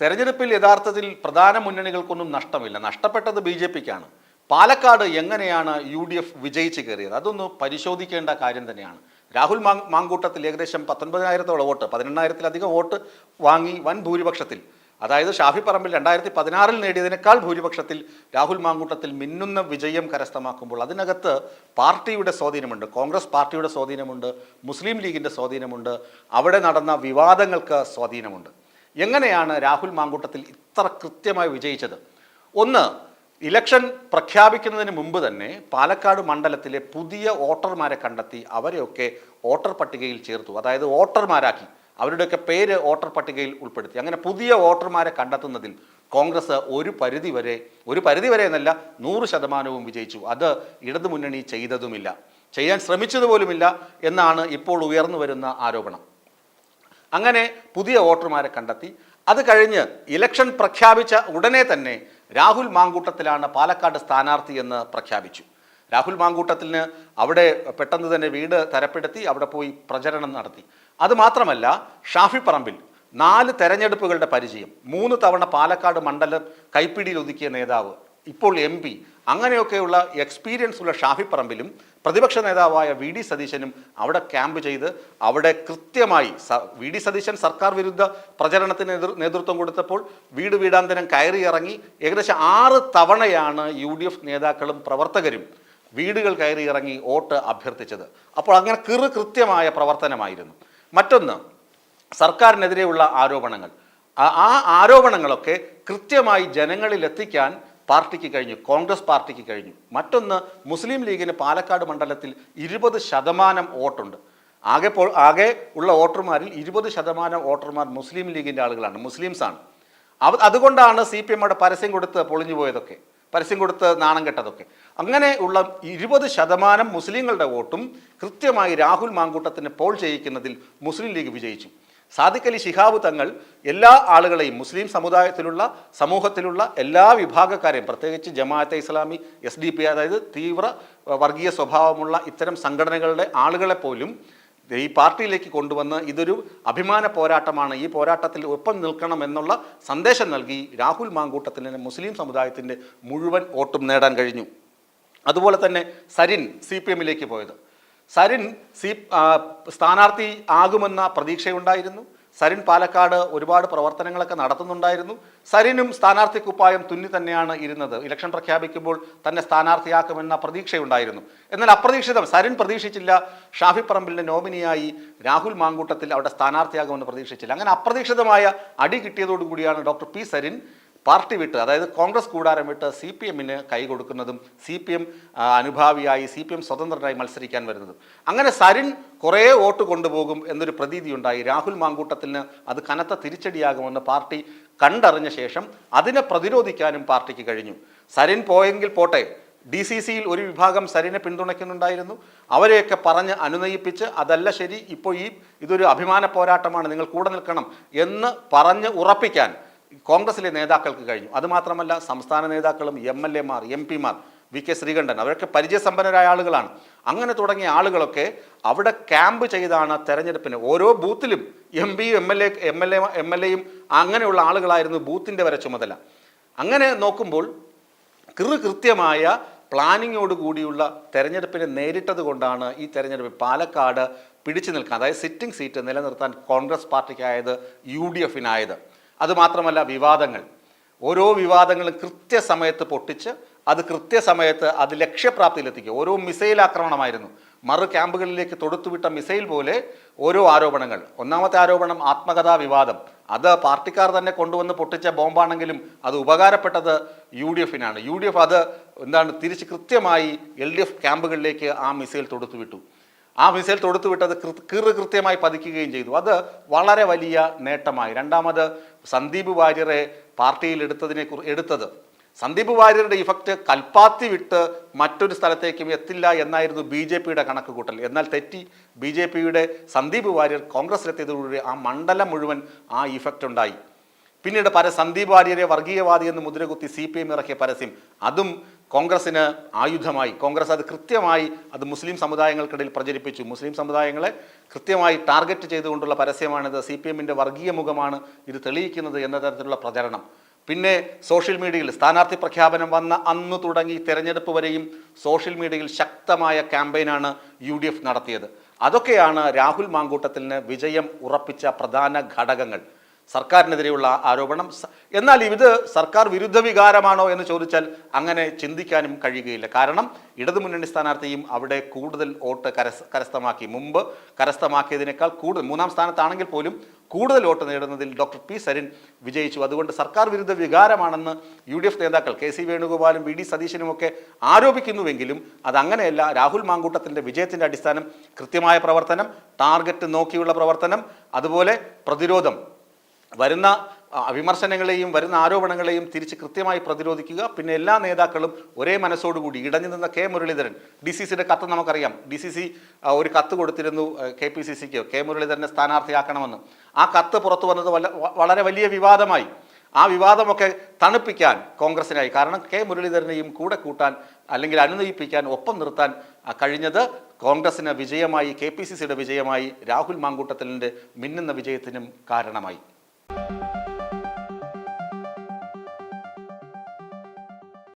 തെരഞ്ഞെടുപ്പിൽ യഥാർത്ഥത്തിൽ പ്രധാന മുന്നണികൾക്കൊന്നും നഷ്ടമില്ല. നഷ്ടപ്പെട്ടത് ബി ജെ പിക്കാണ്. പാലക്കാട് എങ്ങനെയാണ് യു ഡി എഫ് വിജയിച്ച് കയറിയത്? അതൊന്ന് പരിശോധിക്കേണ്ട കാര്യം തന്നെയാണ്. രാഹുൽ മാ മാങ്കൂട്ടത്തിൽ ഏകദേശം പത്തൊൻപതിനായിരത്തോളം വോട്ട് പതിനെണ്ണായിരത്തിലധികം വോട്ട് വാങ്ങി വൻ ഭൂരിപക്ഷത്തിൽ. അതായത് ഷാഫി പറമ്പിൽ രണ്ടായിരത്തി പതിനാറിൽ നേടിയതിനേക്കാൾ ഭൂരിപക്ഷത്തിൽ രാഹുൽ മാങ്കൂട്ടത്തിൽ മിന്നുന്ന വിജയം കരസ്ഥമാക്കുമ്പോൾ അതിനകത്ത് പാർട്ടിയുടെ സ്വാധീനമുണ്ട്. കോൺഗ്രസ് പാർട്ടിയുടെ സ്വാധീനമുണ്ട്. മുസ്ലിം ലീഗിന്റെ സ്വാധീനമുണ്ട്. അവിടെ നടന്ന വിവാദങ്ങൾക്ക് സ്വാധീനമുണ്ട്. എങ്ങനെയാണ് രാഹുൽ മാങ്കൂട്ടത്തിൽ ഇത്ര കൃത്യമായി വിജയിച്ചത്? ഒന്ന് ഇലക്ഷൻ പ്രഖ്യാപിക്കുന്നതിന് മുമ്പ് തന്നെ പാലക്കാട് മണ്ഡലത്തിലെ പുതിയ വോട്ടർമാരെ കണ്ടെത്തി അവരെയൊക്കെ വോട്ടർ പട്ടികയിൽ ചേർത്തു. അതായത് വോട്ടർമാരാക്കി. അവരുടെയൊക്കെ പേര് വോട്ടർ പട്ടികയിൽ ഉൾപ്പെടുത്തി. അങ്ങനെ പുതിയ വോട്ടർമാരെ കണ്ടെത്തുന്നതിൽ കോൺഗ്രസ് ഒരു പരിധി വരെ ഒരു പരിധി വരെ എന്നല്ല നൂറ് ശതമാനവും വിജയിച്ചു. അത് ഇടതു മുന്നണി ചെയ്തതുമില്ല. ചെയ്യാൻ ശ്രമിച്ചതുപോലുമില്ല എന്നാണ് ഇപ്പോൾ ഉയർന്നു വരുന്ന ആരോപണം. അങ്ങനെ പുതിയ വോട്ടർമാരെ കണ്ടെത്തി. അത് കഴിഞ്ഞ് ഇലക്ഷൻ പ്രഖ്യാപിച്ച ഉടനെ തന്നെ രാഹുൽ മാങ്കൂട്ടത്തിലാണ് പാലക്കാട് സ്ഥാനാർത്ഥി എന്ന് പ്രഖ്യാപിച്ചു. രാഹുൽ മാങ്കൂട്ടത്തിന് അവിടെ പെട്ടെന്ന് തന്നെ വീട് തരപ്പെടുത്തി അവിടെ പോയി പ്രചരണം നടത്തി. അതുമാത്രമല്ല ഷാഫി പറമ്പിൽ നാല് തെരഞ്ഞെടുപ്പുകളുടെ പരിചയം മൂന്ന് തവണ പാലക്കാട് മണ്ഡലം കൈപ്പിടിയിൽ ഒതുക്കിയ നേതാവ് ഇപ്പോൾ എം പി. അങ്ങനെയൊക്കെയുള്ള എക്സ്പീരിയൻസ് ഉള്ള ഷാഫി പറമ്പിലും പ്രതിപക്ഷ നേതാവായ വി ഡി സതീശനും അവിടെ ക്യാമ്പ് ചെയ്ത് അവിടെ കൃത്യമായി വി ഡി സതീശൻ സർക്കാർ വിരുദ്ധ പ്രചരണത്തിന് നേതൃ നേതൃത്വം കൊടുത്തപ്പോൾ വീട് വീടാന്തരം കയറി ഇറങ്ങി ഏകദേശം ആറ് തവണയാണ് യു ഡി എഫ് നേതാക്കളും പ്രവർത്തകരും വീടുകൾ കയറി ഇറങ്ങി വോട്ട് അഭ്യർത്ഥിച്ചത്. അപ്പോൾ അങ്ങനെ കിറു കൃത്യമായ പ്രവർത്തനമായിരുന്നു. മറ്റൊന്ന് സർക്കാരിനെതിരെയുള്ള ആരോപണങ്ങൾ. ആ ആരോപണങ്ങളൊക്കെ കൃത്യമായി ജനങ്ങളിൽ എത്തിക്കാൻ പാർട്ടിക്ക് കഴിഞ്ഞു കോൺഗ്രസ് പാർട്ടിക്ക് കഴിഞ്ഞു. മറ്റൊന്ന് മുസ്ലിം ലീഗിന് പാലക്കാട് മണ്ഡലത്തിൽ ഇരുപത് ശതമാനം വോട്ടുണ്ട്. ആകെ ആകെ ഉള്ള വോട്ടർമാരിൽ ഇരുപത് ശതമാനം വോട്ടർമാർ മുസ്ലിം ലീഗിന്റെ ആളുകളാണ് മുസ്ലിംസാണ് അവ അതുകൊണ്ടാണ് സി പി എമ്മോടെ പരസ്യം കൊടുത്ത് പൊളിഞ്ഞു പോയതൊക്കെ പരസ്യം കൊടുത്ത് നാണം കെട്ടതൊക്കെ. അങ്ങനെ ഉള്ള ഇരുപത് ശതമാനം മുസ്ലിങ്ങളുടെ വോട്ടും കൃത്യമായി രാഹുൽ മാങ്കൂട്ടത്തിന് പോൾ ചെയ്യിക്കുന്നതിൽ മുസ്ലിം ലീഗ് വിജയിച്ചു. സാദിഖ് അലി ശിഹാബ് തങ്ങൾ എല്ലാ ആളുകളെയും മുസ്ലിം സമുദായത്തിലുള്ള സമൂഹത്തിലുള്ള എല്ലാ വിഭാഗക്കാരെയും പ്രത്യേകിച്ച് Jamaat-e Islami S D P അതായത് തീവ്ര വർഗീയ സ്വഭാവമുള്ള ഇത്തരം സംഘടനകളുടെ ആളുകളെ പോലും ഈ പാർട്ടിയിലേക്ക് കൊണ്ടുവന്ന് ഇതൊരു അഭിമാന പോരാട്ടമാണ്. ഈ പോരാട്ടത്തിൽ ഒപ്പം നിൽക്കണം എന്നുള്ള സന്ദേശം നൽകി രാഹുൽ മാങ്കൂട്ടത്തിന് മുസ്ലിം സമുദായത്തിന്റെ മുഴുവൻ വോട്ടും നേടാൻ കഴിഞ്ഞു. അതുപോലെ തന്നെ സരിൻ സി പി എമ്മിലേക്ക് പോയത്. സരിൻ സി സ്ഥാനാർത്ഥി ആകുമെന്ന പ്രതീക്ഷയുണ്ടായിരുന്നു. സരിൻ പാലക്കാട് ഒരുപാട് പ്രവർത്തനങ്ങളൊക്കെ നടത്തുന്നുണ്ടായിരുന്നു. സരിനും സ്ഥാനാർത്ഥി കുപ്പായം തുന്നി തന്നെയാണ് ഇരുന്നത്. ഇലക്ഷൻ പ്രഖ്യാപിക്കുമ്പോൾ തന്നെ സ്ഥാനാർത്ഥിയാക്കുമെന്ന പ്രതീക്ഷയുണ്ടായിരുന്നു. എന്നാൽ അപ്രതീക്ഷിതം സരിൻ പ്രതീക്ഷിച്ചില്ല. ഷാഫി പറമ്പിലിന്റെ നോമിനിയായി രാഹുൽ മാങ്കൂട്ടത്തിൽ അവിടെ സ്ഥാനാർത്ഥിയാകുമെന്ന് പ്രതീക്ഷിച്ചില്ല. അങ്ങനെ അപ്രതീക്ഷിതമായ അടി കിട്ടിയതോടുകൂടിയാണ് ഡോക്ടർ പി സരിൻ പാർട്ടി വിട്ട് അതായത് കോൺഗ്രസ് കൂടാരം വിട്ട് സി പി എമ്മിന് കൈ കൊടുക്കുന്നതും സി പി എം അനുഭാവിയായി സി പി എം സ്വതന്ത്രനായി മത്സരിക്കാൻ വരുന്നതും. അങ്ങനെ സരിൻ കുറേ വോട്ട് കൊണ്ടുപോകും എന്നൊരു പ്രതീതി ഉണ്ടായി രാഹുൽ മാങ്കൂട്ടത്തിന് അത് കനത്ത തിരിച്ചടിയാകുമെന്ന് പാർട്ടി കണ്ടറിഞ്ഞ ശേഷം അതിനെ പ്രതിരോധിക്കാനും പാർട്ടിക്ക് കഴിഞ്ഞു. സരിൻ പോയെങ്കിൽ പോട്ടെ ഡി സി സിയിൽ ഒരു വിഭാഗം സരിനെ പിന്തുണയ്ക്കുന്നുണ്ടായിരുന്നു. അവരെയൊക്കെ പറഞ്ഞ് അനുനയിപ്പിച്ച് അതല്ല ശരി ഇപ്പോൾ ഈ ഇതൊരു അഭിമാന പോരാട്ടമാണ് നിങ്ങൾ കൂടെ നിൽക്കണം എന്ന് പറഞ്ഞ് ഉറപ്പിക്കാൻ കോൺഗ്രസിലെ നേതാക്കൾക്ക് കഴിഞ്ഞു. അതുമാത്രമല്ല സംസ്ഥാന നേതാക്കളും എം എൽ എമാർ എം പിമാർ വി കെ ശ്രീകണ്ഠൻ അവരൊക്കെ പരിചയസമ്പന്നരായ ആളുകളാണ്. അങ്ങനെ തുടങ്ങിയ ആളുകളൊക്കെ അവിടെ ക്യാമ്പ് ചെയ്താണ് തെരഞ്ഞെടുപ്പിന്. ഓരോ ബൂത്തിലും M P M L A M L A M L എയും അങ്ങനെയുള്ള ആളുകളായിരുന്നു ബൂത്തിന്റെ വരെ ചുമതല. അങ്ങനെ നോക്കുമ്പോൾ കൃ കൃത്യമായ പ്ലാനിങ്ങോട് കൂടിയുള്ള തെരഞ്ഞെടുപ്പിനെ നേരിട്ടത് കൊണ്ടാണ് ഈ തെരഞ്ഞെടുപ്പ് പാലക്കാട് പിടിച്ചു നിൽക്കാൻ അതായത് സിറ്റിംഗ് സീറ്റ് നിലനിർത്താൻ കോൺഗ്രസ് പാർട്ടിക്കായത് യു ഡി എഫിനായത്. അതുമാത്രമല്ല വിവാദങ്ങൾ. ഓരോ വിവാദങ്ങളും കൃത്യസമയത്ത് പൊട്ടിച്ച് അത് കൃത്യസമയത്ത് അത് ലക്ഷ്യപ്രാപ്തിയിലെത്തിക്കുക ഓരോ മിസൈൽ ആക്രമണമായിരുന്നു. മറു ക്യാമ്പുകളിലേക്ക് തൊടുത്തുവിട്ട മിസൈൽ പോലെ ഓരോ ആരോപണങ്ങൾ. ഒന്നാമത്തെ ആരോപണം ആത്മകഥാ വിവാദം. അത് പാർട്ടിക്കാർ തന്നെ കൊണ്ടുവന്ന് പൊട്ടിച്ച ബോംബാണെങ്കിലും അത് ഉപകാരപ്പെട്ടത് യു ഡി എഫിനാണ് യു ഡി എഫ് അത് എന്താണ് തിരിച്ച് കൃത്യമായി എൽ ഡി എഫ് ക്യാമ്പുകളിലേക്ക് ആ മിസൈൽ തൊടുത്തുവിട്ടു. ആ മിസൈൽ തൊടുത്തുവിട്ടത് കൃ- കൃത്യമായി പതിക്കുകയും ചെയ്തു. അത് വളരെ വലിയ നേട്ടമായി. രണ്ടാമത് സന്ദീപ് വാര്യരെ പാർട്ടിയിൽ എടുത്തതിനെ എടുത്തത്. സന്ദീപ് വാര്യരുടെ ഇഫക്റ്റ് കൽപ്പാത്തി വിട്ട് മറ്റൊരു സ്ഥലത്തേക്കും എത്തില്ല എന്നായിരുന്നു ബി ജെ പിയുടെ കണക്ക് കൂട്ടൽ എന്നാൽ തെറ്റി ബി ജെ പിയുടെ സന്ദീപ് വാര്യർ കോൺഗ്രസിലെത്തിയതോടുകൂടി ആ മണ്ഡലം മുഴുവൻ ആ ഇഫക്റ്റ് ഉണ്ടായി. പിന്നീട് പര സന്ദീപ് വാര്യരെ വർഗീയവാദി എന്ന് മുദ്രകുത്തി സി പി എം ഇറക്കിയ പരസ്യം. അതും കോൺഗ്രസിന് ആയുധമായി കോൺഗ്രസ് അത് കൃത്യമായി അത് മുസ്ലിം സമുദായങ്ങൾക്കിടയിൽ പ്രചരിപ്പിച്ചു. മുസ്ലിം സമുദായങ്ങളെ കൃത്യമായി ടാർഗറ്റ് ചെയ്തുകൊണ്ടുള്ള പരസ്യമാണിത്. സി പി എമ്മിന്റെ വർഗീയ മുഖമാണ് ഇത് തെളിയിക്കുന്നത് എന്ന തരത്തിലുള്ള പ്രചരണം. പിന്നെ സോഷ്യൽ മീഡിയയിൽ സ്ഥാനാർത്ഥി പ്രഖ്യാപനം വന്ന അന്ന് തുടങ്ങി തെരഞ്ഞെടുപ്പ് വരെയും സോഷ്യൽ മീഡിയയിൽ ശക്തമായ ക്യാമ്പയിനാണ് യു നടത്തിയത്. അതൊക്കെയാണ് രാഹുൽ മാങ്കൂട്ടത്തിന് വിജയം ഉറപ്പിച്ച പ്രധാന ഘടകങ്ങൾ. സർക്കാരിനെതിരെയുള്ള ആരോപണം. എന്നാൽ ഇത് സർക്കാർ വിരുദ്ധ വികാരമാണോ എന്ന് ചോദിച്ചാൽ അങ്ങനെ ചിന്തിക്കാനും കഴിയുകയില്ല. കാരണം ഇടതുമുന്നണി സ്ഥാനാർത്ഥിയും അവിടെ കൂടുതൽ വോട്ട് കരസ് കരസ്ഥമാക്കി. മുമ്പ് കരസ്ഥമാക്കിയതിനേക്കാൾ കൂടുതൽ മൂന്നാം സ്ഥാനത്താണെങ്കിൽ പോലും കൂടുതൽ വോട്ട് നേടുന്നതിൽ ഡോക്ടർ പി സരിൻ വിജയിച്ചു. അതുകൊണ്ട് സർക്കാർ വിരുദ്ധ വികാരമാണെന്ന് യു ഡി എഫ് നേതാക്കൾ കെ സി വേണുഗോപാലും വി ഡി സതീശനുമൊക്കെ ആരോപിക്കുന്നുവെങ്കിലും അതങ്ങനെയല്ല. രാഹുൽ മാങ്കൂട്ടത്തിന്റെ വിജയത്തിന്റെ അടിസ്ഥാനം കൃത്യമായ പ്രവർത്തനം ടാർഗറ്റ് നോക്കിയുള്ള പ്രവർത്തനം അതുപോലെ പ്രതിരോധം. വരുന്ന വിമർശനങ്ങളെയും വരുന്ന ആരോപണങ്ങളെയും തിരിച്ച് കൃത്യമായി പ്രതിരോധിക്കുക. പിന്നെ എല്ലാ നേതാക്കളും ഒരേ മനസ്സോടുകൂടി ഇടഞ്ഞു നിന്ന കെ മുരളീധരൻ ഡി സി സിയുടെ കത്ത് നമുക്കറിയാം. ഡി സി സി ഒരു കത്ത് കൊടുത്തിരുന്നു കെ പി സി സിക്ക്. കെ മുരളീധരനെ സ്ഥാനാർത്ഥിയാക്കണമെന്ന്. ആ കത്ത് പുറത്തു വന്നത് വളരെ വലിയ വിവാദമായി. ആ വിവാദമൊക്കെ തണുപ്പിക്കാൻ കോൺഗ്രസിനായി. കാരണം കെ മുരളീധരനെയും കൂടെ കൂട്ടാൻ അല്ലെങ്കിൽ അനുനയിപ്പിക്കാൻ ഒപ്പം നിർത്താൻ കഴിഞ്ഞത് കോൺഗ്രസിന് വിജയമായി കെ പി സി സിയുടെ വിജയമായി രാഹുൽ മാങ്കൂട്ടത്തിലിന്റെ മിന്നുന്ന വിജയത്തിനും കാരണമായി.